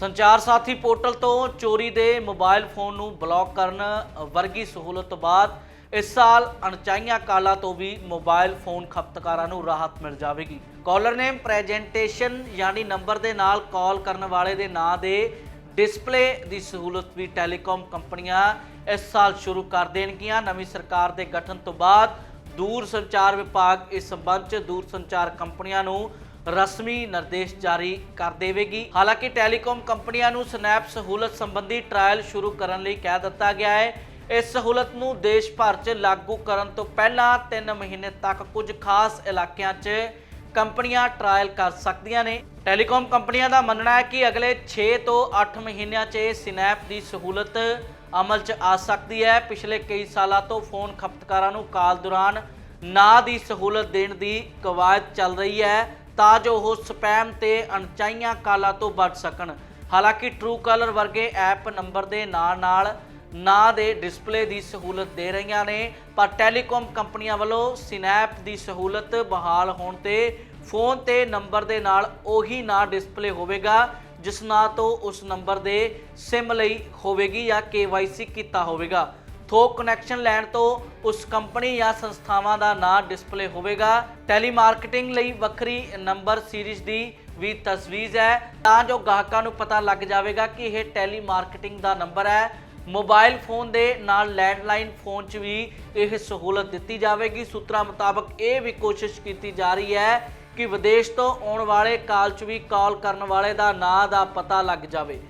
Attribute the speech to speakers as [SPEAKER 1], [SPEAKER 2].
[SPEAKER 1] ਸੰਚਾਰ ਸਾਥੀ ਪੋਰਟਲ ਤੋਂ ਚੋਰੀ ਦੇ ਮੋਬਾਈਲ ਫੋਨ ਨੂੰ ਬਲੌਕ ਕਰਨ ਵਰਗੀ ਸਹੂਲਤ ਤੋਂ ਬਾਅਦ ਇਸ ਸਾਲ ਅਣਚਾਹੀਆਂ ਕਾਲਾਂ ਤੋਂ ਵੀ ਮੋਬਾਈਲ ਫੋਨ ਖਪਤਕਾਰਾਂ ਨੂੰ ਰਾਹਤ ਮਿਲ ਜਾਵੇਗੀ। ਕਾਲਰ ਨੇਮ, ਪ੍ਰੈਜੈਂਟੇਸ਼ਨ ਯਾਨੀ ਨੰਬਰ ਦੇ ਨਾਲ ਕਾਲ ਕਰਨ ਵਾਲੇ ਦੇ ਨਾਂ ਦੇ ਡਿਸਪਲੇ ਦੀ ਸਹੂਲਤ ਵੀ ਟੈਲੀਕਾਮ ਕੰਪਨੀਆਂ ਇਸ ਸਾਲ ਸ਼ੁਰੂ ਕਰ ਦੇਣਗੀਆਂ। ਨਵੀਂ ਸਰਕਾਰ ਦੇ ਗਠਨ ਤੋਂ ਬਾਅਦ ਦੂਰ ਸੰਚਾਰ ਵਿਭਾਗ ਇਸ ਸੰਬੰਧ 'ਚ ਦੂਰ ਸੰਚਾਰ ਕੰਪਨੀਆਂ ਨੂੰ ਰਸਮੀ ਨਿਰਦੇਸ਼ ਜਾਰੀ ਕਰ ਦੇਵੇਗੀ। ਹਾਲਾਂਕਿ ਟੈਲੀਕਾਮ ਕੰਪਨੀਆਂ ਨੂੰ ਸਨੈਪ ਸਹੂਲਤ ਸੰਬੰਧੀ ਟ੍ਰਾਇਲ ਸ਼ੁਰੂ ਕਰਨ ਲਈ ਕਹਿ ਦਿੱਤਾ ਗਿਆ ਹੈ। ਇਸ ਸਹੂਲਤ ਨੂੰ ਦੇਸ਼ ਭਰ 'ਚ ਲਾਗੂ ਕਰਨ ਤੋਂ ਪਹਿਲਾਂ 3 ਮਹੀਨੇ ਤੱਕ ਕੁਝ ਖਾਸ ਇਲਾਕਿਆਂ 'ਚ ਕੰਪਨੀਆਂ ਟ੍ਰਾਇਲ ਕਰ ਸਕਦੀਆਂ ਨੇ। ਟੈਲੀਕਾਮ ਕੰਪਨੀਆਂ ਦਾ ਮੰਨਣਾ ਹੈ ਕਿ ਅਗਲੇ 6 ਤੋਂ 8 ਮਹੀਨਿਆਂ 'ਚ ਇਹ ਸਨੈਪ ਦੀ ਸਹੂਲਤ ਅਮਲ 'ਚ ਆ ਸਕਦੀ ਹੈ। ਪਿਛਲੇ ਕਈ ਸਾਲਾਂ ਤੋਂ ਫੋਨ ਖਪਤਕਾਰਾਂ ਨੂੰ ਕਾਲ ਦੌਰਾਨ ਨਾ ਦੀ ਸਹੂਲਤ ਦੇਣ ਦੀ ਕਵਾਇਦ ਚੱਲ ਰਹੀ ਹੈ। ਤਾਂ ਜੋ ਉਹ ਸਪੈਮ ਤੇ ਅਣਚਾਹੀਆਂ ਕਾਲਾਂ ਤੋਂ ਬਚ ਸਕਣ। ਹਾਲਾਂਕਿ ਟਰੂ ਕਾਲਰ ਵਰਗੇ ਐਪ ਨੰਬਰ ਦੇ ਨਾਲ ਨਾਲ ਨਾਂ ਦੇ ਡਿਸਪਲੇ ਦੀ ਸਹੂਲਤ ਦੇ ਰਹੀਆਂ ਨੇ, ਪਰ ਟੈਲੀਕਾਮ ਕੰਪਨੀਆਂ ਵੱਲੋਂ ਸਨੈਪ ਦੀ ਸਹੂਲਤ ਬਹਾਲ ਹੋਣ ਤੇ ਫੋਨ ਤੇ ਨੰਬਰ ਦੇ ਨਾਲ ਉਹੀ ਨਾ ਡਿਸਪਲੇ ਹੋਵੇਗਾ, ਜਿਸ ਨਾਂ ਤੋਂ ਉਸ ਨੰਬਰ ਦੇ SIM ਲਈ ਹੋਵੇਗੀ ਜਾਂ KYC ਕੀਤਾ ਹੋਵੇਗਾ। ਥੋਕ ਕਨੈਕਸ਼ਨ ਲੈਣ ਤੋਂ ਉਸ ਕੰਪਨੀ ਜਾਂ ਸੰਸਥਾਵਾਂ ਦਾ ਨਾਂ ਡਿਸਪਲੇ ਹੋਵੇਗਾ। ਟੈਲੀਮਾਰਕੀਟਿੰਗ ਲਈ ਵੱਖਰੀ ਨੰਬਰ ਸੀਰੀਜ਼ ਦੀ ਵੀ ਤਜਵੀਜ਼ ਹੈ। ਤਾਂ ਜੋ ਗਾਹਕਾਂ ਨੂੰ ਪਤਾ ਲੱਗ ਜਾਵੇਗਾ ਕਿ ਇਹ ਟੈਲੀਮਾਰਕੀਟਿੰਗ ਦਾ ਨੰਬਰ ਹੈ। ਮੋਬਾਈਲ ਫੋਨ ਦੇ ਨਾਲ ਲੈਂਡਲਾਈਨ ਫੋਨ 'ਚ ਵੀ ਇਹ ਸਹੂਲਤ ਦਿੱਤੀ ਜਾਵੇਗੀ। ਸੂਤਰਾਂ ਮੁਤਾਬਕ ਇਹ ਵੀ ਕੋਸ਼ਿਸ਼ ਕੀਤੀ ਜਾ ਰਹੀ ਹੈ ਕਿ ਵਿਦੇਸ਼ ਤੋਂ ਆਉਣ ਵਾਲੇ ਕਾਲ 'ਚ ਵੀ ਕਾਲ ਕਰਨ ਵਾਲੇ ਦਾ ਨਾਂ ਦਾ ਪਤਾ ਲੱਗ ਜਾਵੇ।